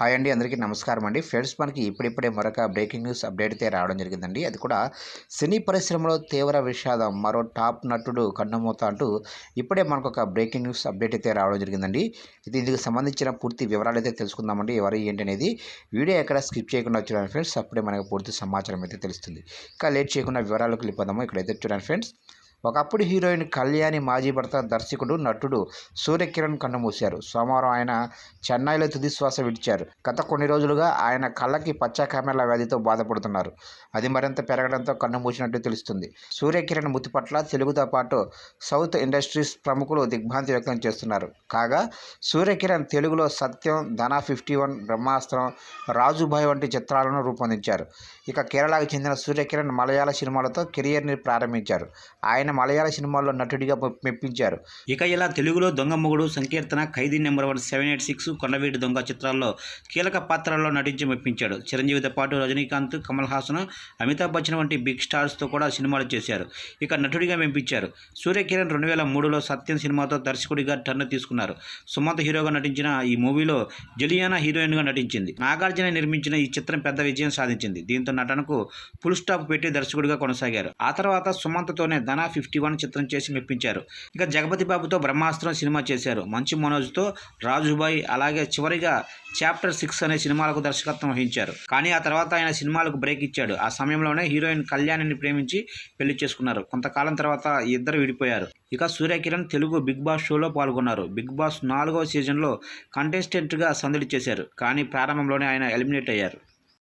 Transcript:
Hi అండి అందరికీ నమస్కారం అండి. ఫ్రెండ్స్ మనకి ఇప్పుడిప్పుడే మరొక బ్రేకింగ్ న్యూస్ అప్డేట్ అయితే రావడం జరిగిందండి. అది కూడా సినీ పరిశ్రమలో తీవ్ర విషాదం మరో టాప్ నటుడు కన్నుమూత అంటూ ఇప్పుడే మనకు ఒక బ్రేకింగ్ న్యూస్ అప్డేట్ అయితే రావడం జరిగిందండి. ఇది దీనికి సంబంధించిన పూర్తి వివరాలు అయితే తెలుసుకుందామండి. ఎవరు ఏంటి అనేది వీడియో ఎక్కడ స్కిప్ చేయకుండా చూడండి ఫ్రెండ్స్. అప్పుడే మనకు పూర్తి సమాచారం అయితే తెలుస్తుంది. ఇంకా లేట్ చేయకుండా వివరాలకు వెళ్ళిపోదాము. ఇక్కడైతే చూడండి ఫ్రెండ్స్. ఒకప్పుడు హీరోయిన్ కళ్యాణి మాజీ భర్త దర్శకుడు నటుడు సూర్యకిరణ్ కన్నుమూశారు. సోమవారం ఆయన చెన్నైలో తుదిశ్వాస విడిచారు. గత కొన్ని రోజులుగా ఆయన కళ్ళకి పచ్చ కెమెరాల వ్యాధితో బాధపడుతున్నారు. అది మరింత పెరగడంతో కన్నుమూసినట్టు తెలుస్తుంది. సూర్యకిరణ్ మృతి పట్ల తెలుగుతో పాటు సౌత్ ఇండస్ట్రీస్ ప్రముఖులు దిగ్భ్రాంతి వ్యక్తం చేస్తున్నారు. కాగా సూర్యకిరణ్ తెలుగులో సత్యం ధన ఫిఫ్టీ వన్ బ్రహ్మాస్త్రం రాజుభాయ్ వంటి చిత్రాలను రూపొందించారు. ఇక కేరళకు చెందిన సూర్యకిరణ్ మలయాళ సినిమాలతో కెరియర్ని ప్రారంభించారు. ఆయన మలయాళ సినిమాల్లో నటుడిగా మెప్పించారు. ఇక ఇలా తెలుగులో Donga Mogudu Sankeertana Khaidi number one seven eight six Kondaveeti Donga చిత్రాల్లో కీలక పాత్రల్లో నటించి మెప్పించాడు. చిరంజీవితో పాటు రజనీకాంత్ కమల్ హాసన్ అమితాబ్ బచ్చన్ వంటి బిగ్ స్టార్స్తో కూడా సినిమాలు చేశారు. ఇక నటుడిగా మెప్పించారు. సూర్యకిరణ్ రెండు వేల మూడులో సత్యం సినిమాతో దర్శకుడిగా టర్న్ తీసుకున్నారు. సుమంత్ హీరోగా నటించిన ఈ మూవీలో జలియానా హీరోయిన్గా నటించింది. నాగార్జున నిర్మించిన ఈ చిత్రం పెద్ద విజయం సాధించింది. దీంతో నటనకు ఫుల్ స్టాప్ పెట్టి దర్శకుడిగా కొనసాగారు. ఆ తర్వాత సుమంత్తోనే ధన ఫిఫ్టీ వన్ చిత్రం చేసి మెప్పించారు. ఇక జగపతి బాబుతో బ్రహ్మాస్త్రం సినిమా చేశారు. మంచు మనోజ్తో రాజుబాయ్ అలాగే చివరిగా చాప్టర్ సిక్స్ అనే సినిమాలకు దర్శకత్వం వహించారు. కానీ ఆ తర్వాత ఆయన సినిమాలకు బ్రేక్ ఇచ్చాడు. ఆ సమయంలోనే హీరోయిన్ కళ్యాణిని ప్రేమించి పెళ్ళి చేసుకున్నారు. కొంతకాలం తర్వాత ఇద్దరు విడిపోయారు. ఇక సూర్యకిరణ్ తెలుగు బిగ్ బాస్ షోలో పాల్గొన్నారు. బిగ్ బాస్ నాలుగవ సీజన్లో కంటెస్టెంట్గా సందడి చేశారు. కానీ ప్రారంభంలోనే ఆయన ఎలిమినేట్ అయ్యారు.